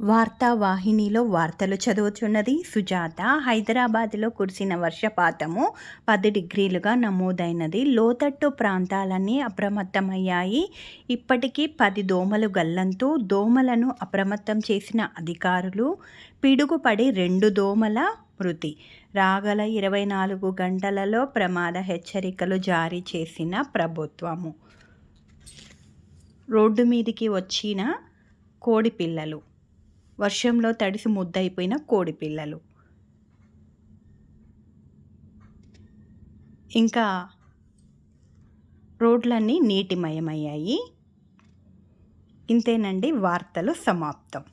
వార్తావాహినిలో వార్తలు చదువుతున్నది సుజాత. హైదరాబాద్లో కురిసిన వర్షపాతము పది డిగ్రీలుగా నమోదైనది. లోతట్టు ప్రాంతాలన్నీ అప్రమత్తమయ్యాయి. ఇప్పటికీ పది దోమలు గల్లంతూ దోమలను అప్రమత్తం చేసిన అధికారులు పిడుగుపడి రెండు దోమల మృతి. రాగల ఇరవై నాలుగు గంటలలో ప్రమాద హెచ్చరికలు జారీ చేసిన ప్రభుత్వము. రోడ్డు మీదికి వచ్చిన కోడి పిల్లలు వర్షంలో తడిసి ముద్దయిపోయిన కోడి పిల్లలు. ఇంకా రోడ్లన్నీ నీటిమయమయ్యాయి. ఇంతేనండి వార్తలు సమాప్తం.